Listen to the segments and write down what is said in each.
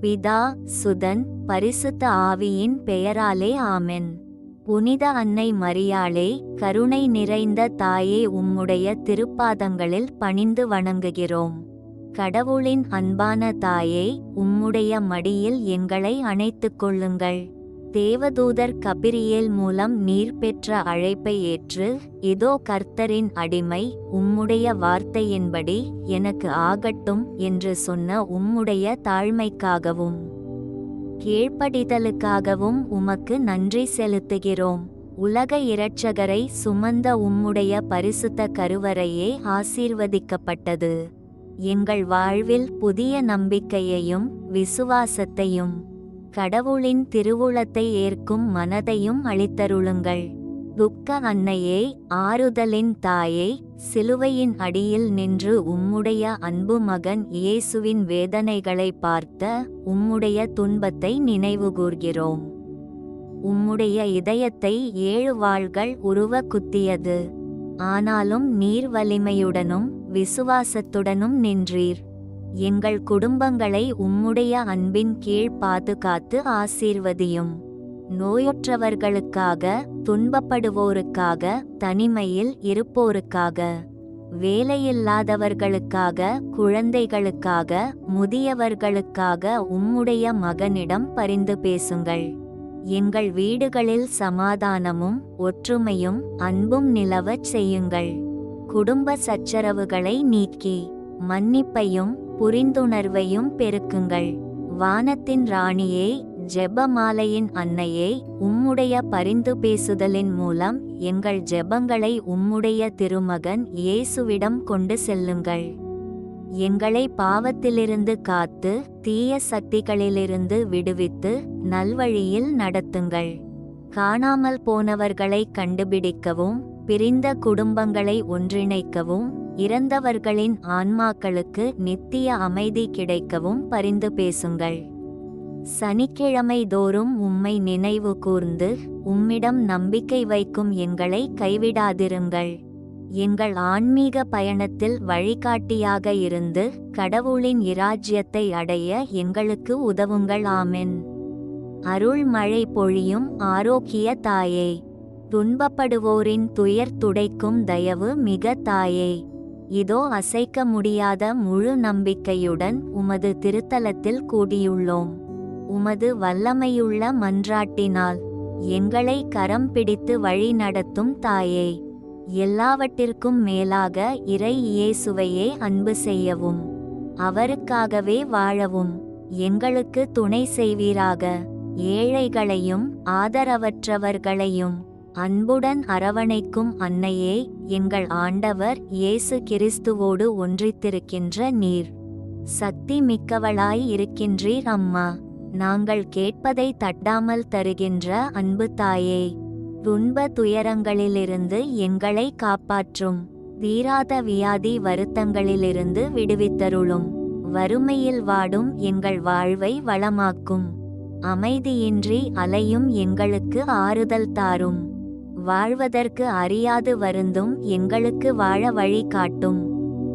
பிதா சுதன் பரிசுத்த ஆவியின் பெயராலே ஆமென். புனித அன்னை மரியாளே கருணை நிறைந்த தாயே உம்முடைய திருப்பாதங்களில் பணிந்து வணங்குகிறோம். கடவுளின் அன்பான தாயே உம்முடைய மடியில் எங்களை அணைத்துக் கொள்ளுங்கள். தேவதூதர் கபிரியேல் மூலம் நீர் பெற்ற அழைப்பை ஏற்று இதோ கர்த்தரின் அடிமை உம்முடைய வார்த்தையின்படி எனக்கு ஆகட்டும் என்று சொன்ன உம்முடைய தாழ்மைக்காகவும் கீழ்ப்படிதலுக்காகவும் உமக்கு நன்றி செலுத்துகிறோம். உலக இரட்சகரை சுமந்த உம்முடைய பரிசுத்த கருவறையே ஆசீர்வதிக்கப்பட்டது. எங்கள் வாழ்வில் புதிய நம்பிக்கையையும் விசுவாசத்தையும் கடவுளின் திருவுளத்தை ஏற்கும் மனதையும் அளித்தருளுங்கள் துக்க அன்னையே ஆறுதலின் தாயே சிலுவையின் அடியில் நின்று உம்முடைய அன்பு மகன் இயேசுவின் வேதனைகளை பார்த்த உம்முடைய துன்பத்தை நினைவுகூர்கிறோம். உம்முடைய இதயத்தை ஏழு வாள்கள் உருவ குத்தியது ஆனாலும் நீர் வலிமையுடனும் விசுவாசத்துடனும் நின்றீர். எங்கள் குடும்பங்களை உம்முடைய அன்பின் கீழ் பாதுகாத்து ஆசீர்வதியும். நோயுற்றவர்களுக்காக துன்பப்படுவோருக்காக தனிமையில் இருப்போருக்காக வேலையில்லாதவர்களுக்காக குழந்தைகளுக்காக முதியவர்களுக்காக உம்முடைய மகனிடம் பரிந்து பேசுங்கள். எங்கள் வீடுகளில் சமாதானமும் ஒற்றுமையும் அன்பும் நிலவச் செய்யுங்கள். குடும்ப சச்சரவுகளை நீக்கி மன்னிப்பையும் புரிந்துணர்வையும் பெருக்குங்கள். வானத்தின் ராணியே ஜெபமாலையின் அன்னையே உம்முடைய பரிந்து பேசுதலின் மூலம் எங்கள் ஜெபங்களை உம்முடைய திருமகன் இயேசுவிடம் கொண்டு செல்லுங்கள். எங்களை பாவத்திலிருந்து காத்து தீய சக்திகளிலிருந்து விடுவித்து நல்வழியில் நடத்துங்கள். காணாமல் போனவர்களை கண்டுபிடிக்கவும் பிரிந்த குடும்பங்களை ஒன்றிணைக்கவும் இறந்தவர்களின் ஆன்மாக்களுக்கு நித்திய அமைதி கிடைக்கவும் பரிந்து பேசுங்கள். சனிக்கிழமை தோறும் உம்மை நினைவு கூர்ந்து உம்மிடம் நம்பிக்கை வைக்கும் எங்களை கைவிடாதிருங்கள். எங்கள் ஆன்மீக பயணத்தில் வழிகாட்டியாக இருந்து கடவுளின் இராஜ்யத்தை அடைய எங்களுக்கு உதவுங்கள். ஆமென். அருள் மழை பொழியும் ஆரோக்கிய தாயே. துன்பப்படுவோரின் துயர் துடைக்கும் தயவு மிக தாயே. இதோ அசைக்க முடியாத முழு நம்பிக்கையுடன் உமது திருத்தலத்தில் கூடியுள்ளோம். உமது வல்லமையுள்ள மன்றாட்டினால் எங்களை கரம் பிடித்து வழி நடத்தும் தாயே. எல்லாவற்றிற்கும் மேலாக இறை இயேசுவையே அன்பு செய்யவும் அவருக்காகவே வாழவும் எங்களுக்கு துணை செய்வீராக. ஏழைகளையும் ஆதரவற்றவர்களையும் அன்புடன் அரவணைக்கும் அன்னையே எங்கள் ஆண்டவர் இயேசு கிறிஸ்துவோடு ஒன்றித்திருக்கின்ற நீர். சக்தி மிக்கவளாய் இருக்கின்றீர் அம்மா. நாங்கள் கேட்பதை தட்டாமல் தருகின்ற அன்பு தாயே. துன்ப துயரங்களிலிருந்து எங்களை காப்பாற்றும். தீராத வியாதி வருத்தங்களிலிருந்து விடுவித்தருளும். வறுமையில் வாடும் எங்கள் வாழ்வை வளமாக்கும். அமைதியின்றி அலையும் எங்களுக்கு ஆறுதல் தாரும். வாழ்வதற்கு அறியாது வருந்தும் எங்களுக்கு வாழ வழி காட்டும்.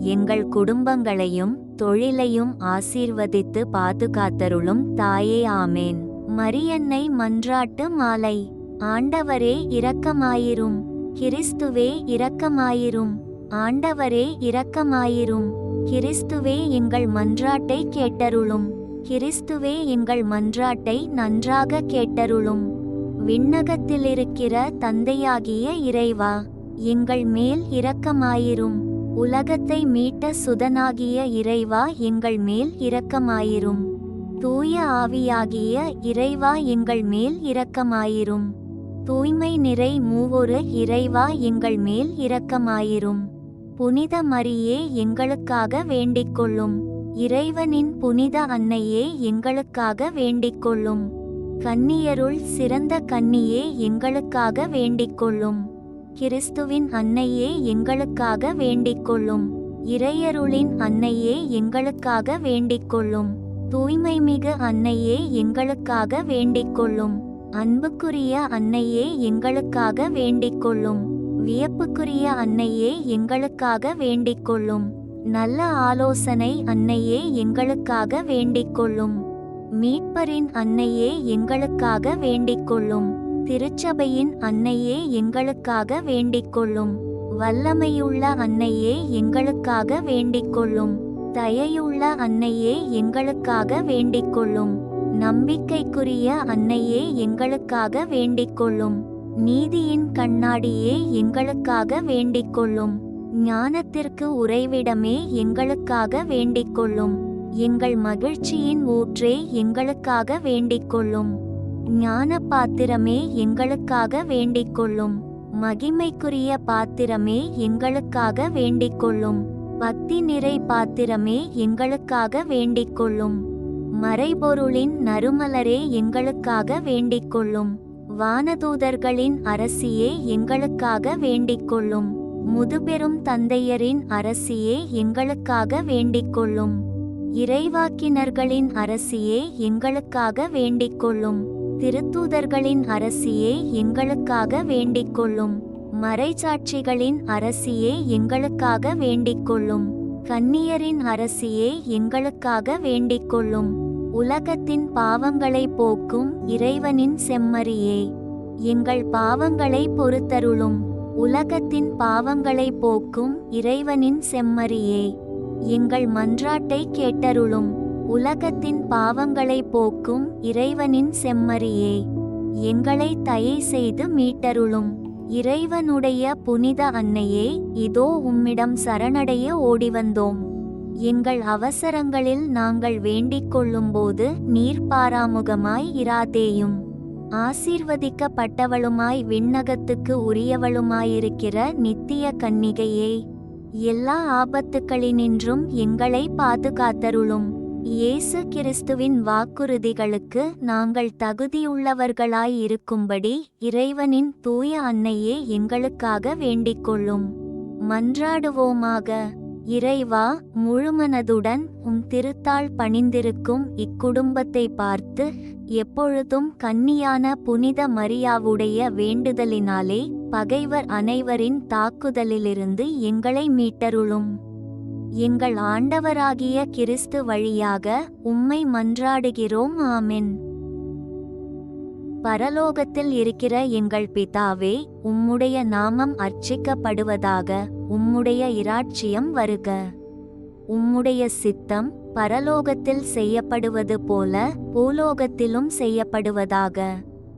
எங்கள் குடும்பங்களையும் தொழிலையும் ஆசீர்வதித்து பாதுகாத்தருளும் தாயே ஆமேன். மரியன்னை மன்றாட்டு மாலை. ஆண்டவரே இரக்கமாயிரும். கிறிஸ்துவே இரக்கமாயிரும். ஆண்டவரே இரக்கமாயிரும். கிறிஸ்துவே எங்கள் மன்றாட்டை கேட்டருளும். கிறிஸ்துவே எங்கள் மன்றாட்டை நன்றாக கேட்டருளும். விண்ணகத்திலிருக்கிற தந்தையாகிய இறைவா எங்கள் மேல் இரக்கமாயிரும். உலகத்தை மீட்ட சுதனாகிய இறைவா எங்கள் மேல் இரக்கமாயிரும். தூய ஆவியாகிய இறைவா எங்கள் மேல் இரக்கமாயிரும். தூய்மை நிறை மூவொரு இறைவா எங்கள் மேல் இரக்கமாயிரும். புனித மரியே எங்களுக்காக வேண்டிக்கொள்ளும். இறைவனின் புனித அன்னையே எங்களுக்காக வேண்டிக்கொள்ளும். கன்னியருள் சிறந்த கன்னியே எங்களுக்காக வேண்டிக்கொள்ளும். கிறிஸ்துவின் அன்னையே எங்களுக்காக வேண்டிக்கொள்ளும். இறையருளின் அன்னையே எங்களுக்காக வேண்டிக்கொள்ளும். தூய்மைமிகு அன்னையே எங்களுக்காக வேண்டிக்கொள்ளும். அன்புக்குரிய அன்னையே எங்களுக்காக வேண்டிக்கொள்ளும். வியப்புக்குரிய அன்னையே எங்களுக்காக வேண்டிக்கொள்ளும். நல்ல ஆலோசனை அன்னையே எங்களுக்காக வேண்டிக்கொள்ளும். மீட்பரின் அன்னையே எங்களுக்காக வேண்டிக்கொள்ளும். திருச்சபையின் அன்னையே எங்களுக்காக வேண்டிக்கொள்ளும். வல்லமையுள்ள அன்னையே எங்களுக்காக வேண்டிக்கொள்ளும். தயையுள்ள அன்னையே எங்களுக்காக வேண்டிக்கொள்ளும். நம்பிக்கைக்குரிய அன்னையே எங்களுக்காக வேண்டிக்கொள்ளும். நீதியின் கண்ணாடியே எங்களுக்காக வேண்டிக்கொள்ளும். ஞானத்திற்கு உறைவிடமே எங்களுக்காக வேண்டிக்கொள்ளும். எங்கள் மகிழ்ச்சியின் ஊற்றே எங்களுக்காக வேண்டிக்கொள்ளும். ஞான பாத்திரமே எங்களுக்காக வேண்டிக்கொள்ளும். மகிமைக்குரிய பாத்திரமே எங்களுக்காக வேண்டிக்கொள்ளும். பக்தி நிறை பாத்திரமே எங்களுக்காக வேண்டிக்கொள்ளும். மறைபொருளின் நறுமலரே எங்களுக்காக வேண்டிக்கொள்ளும். வானதூதர்களின் அரசியே எங்களுக்காக வேண்டிக்கொள்ளும். முதுபெரும் தந்தையரின் அரசியே எங்களுக்காக வேண்டிக்கொள்ளும். இறைவாக்கினர்களின் அரசியே எங்களுக்காக வேண்டிக்கொள்ளும். திருத்தூதர்களின் அரசியே எங்களுக்காக வேண்டிக்கொள்ளும். மறைச்சாட்சிகளின் அரசியே எங்களுக்காக வேண்டிக்கொள்ளும். கன்னியரின் அரசியே எங்களுக்காக வேண்டிக்கொள்ளும். உலகத்தின் பாவங்களை போக்கும் இறைவனின் செம்மறியே. எங்கள் பாவங்களை பொறுத்தருளும். உலகத்தின் பாவங்களை போக்கும் இறைவனின் செம்மறியே. எங்கள் மன்றாட்டை கேட்டருளும் உலகத்தின் பாவங்களை போக்கும் இறைவனின் செம்மறியே. எங்களை தயை செய்து மீட்டருளும் இறைவனுடைய புனித அன்னையே இதோ உம்மிடம் சரணடைய ஓடிவந்தோம். எங்கள் அவசரங்களில் நாங்கள் வேண்டிக் கொள்ளும்போது நீர் பாராமுகமாய் இராதேயும். ஆசீர்வதிக்கப்பட்டவளுமாய் விண்ணகத்துக்கு உரியவளுமாயிருக்கிற நித்திய கன்னிகையே எல்லா ஆபத்துக்களினின்றும் எங்களை பாதுகாத்தருளும். இயேசு கிறிஸ்துவின் வாக்குறுதிகளுக்கு நாங்கள் தகுதியுள்ளவர்களாய் இருக்கும்படி இறைவனின் தூய அன்னையே எங்களுக்காக வேண்டிக்கொள்ளும். மன்றாடுவோமாக. இறைவா முழுமனதுடன் உம் திருத்தாள் பணிந்திருக்கும் இக்குடும்பத்தை பார்த்து எப்பொழுதும் கன்னியான புனித மரியாவுடைய வேண்டுதலினாலே பகைவர் அனைவரின் தாக்குதலிலிருந்து எங்களை மீட்டருளும். எங்கள் ஆண்டவராகிய கிறிஸ்து வழியாக உம்மை மன்றாடுகிறோம். ஆமென். பரலோகத்தில் இருக்கிற எங்கள் பிதாவே உம்முடைய நாமம் அர்ச்சிக்கப்படுவதாக உம்முடைய இராட்சியம் வருக. உம்முடைய சித்தம் பரலோகத்தில் செய்யப்படுவது போல பூலோகத்திலும் செய்யப்படுவதாக.